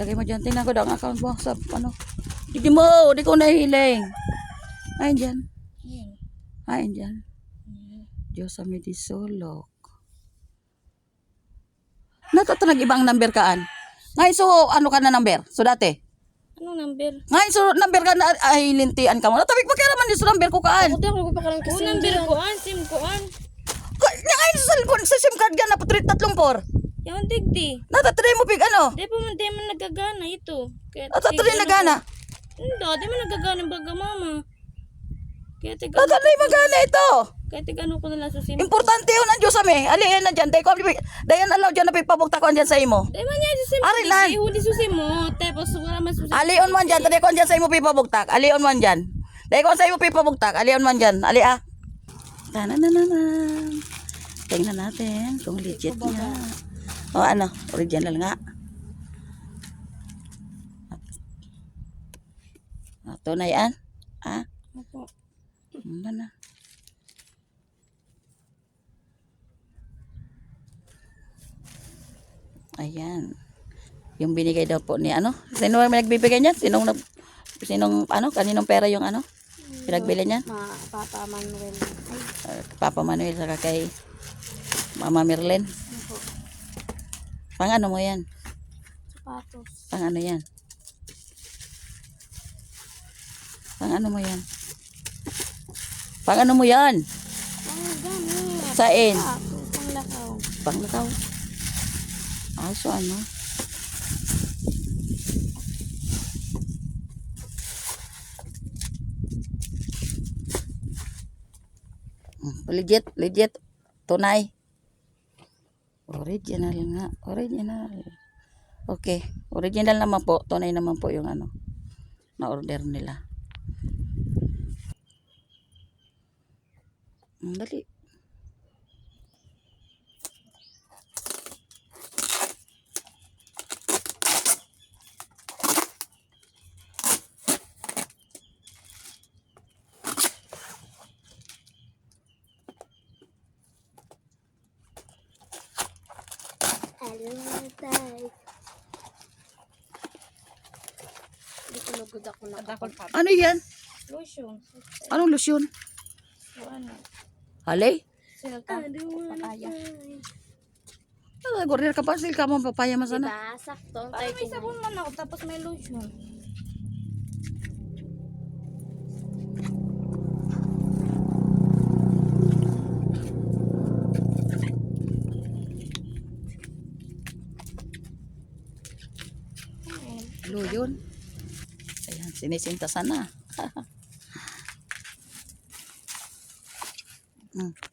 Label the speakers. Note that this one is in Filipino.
Speaker 1: Lagay mo dyan. Tingnan ko daw ang account mo sa ano. Hindi mo. Hindi ko nahiling. Ayun dyan. Ayun dyan. Diyos sa medisolok. Natatanag ibang number kaan. Ngayon so ano ka na number? So dati?
Speaker 2: Anong number?
Speaker 1: Ngayon so number ka na ay lintian ka mo. Natabik pa kaya naman yung so number ko kaan.
Speaker 2: Ako daw ko pa kasi. number ko an, sim ko an.
Speaker 1: Ngayon sa cellphone, sa SIM card ka na po 334.
Speaker 2: Yung digdi.
Speaker 1: Natatry mo pig ano?
Speaker 2: Di pa man, di man nagagana ito. Kaya
Speaker 1: Natatry ano, nagana?
Speaker 2: Hindi, di man nagagana baga mama. Kaya tiga...
Speaker 1: Ano Natatry magana ito!
Speaker 2: Kaya tiga ano ko na lang sa simo.
Speaker 1: Importante yun ang Diyos ami. Ali yan na dyan. Dahil ko, dayan alaw dyan na pagpabukta ko dyan sa imo.
Speaker 2: Di man yan susimot.
Speaker 1: Ari lang.
Speaker 2: Ihuli susimo. Tapos wala man susimot. Ali
Speaker 1: on man dyan. Dahil ko dyan sa imo pipabuktak. Ali on man dyan. Dahil ko sa imo pipabuktak. Ali on man dyan. Ali ah. Tananananan. Tingnan natin kung legit niya. O ano, original nga. Ah, tunay an? Ah,
Speaker 2: Opo.
Speaker 1: ano na. Ayan. Yung binigay daw po ni ano? Sino may nagbibigay niyan? Sinong nag sinong ano? Kaninong pera yung ano? Pinagbili niya?
Speaker 2: Ma, Papa Manuel. Ay,
Speaker 1: Papa Manuel saka kay Mama Merlin. Pang ano mo yan?
Speaker 2: sapatos.
Speaker 1: Pang ano yan? Pang ano mo yan? Pang ano mo yan?
Speaker 2: Ang gamit.
Speaker 1: Sain?
Speaker 2: Sapatos, pang lakaw.
Speaker 1: Pang nakaw. Ah, so ano? Hmm, Legit, legit. Tunay. Original nga. Original. Okay. Original naman po. Tunay naman po yung ano. Na-order nila. Ang dali.
Speaker 2: Hello, tay. Hindi ko lugod ako nakakapag.
Speaker 1: Ano yan?
Speaker 2: Lotion.
Speaker 1: Anong lotion?
Speaker 2: So, ano?
Speaker 1: Halay?
Speaker 2: Sila ka. Papaya.
Speaker 1: Ah, Gorder ka pa. Sil ka mo papaya masana.
Speaker 2: Diba? Sakto. Ay, may sabon man ako tapos may lotion.
Speaker 1: Blue yun. Ayan, sinisintasan na. hmm.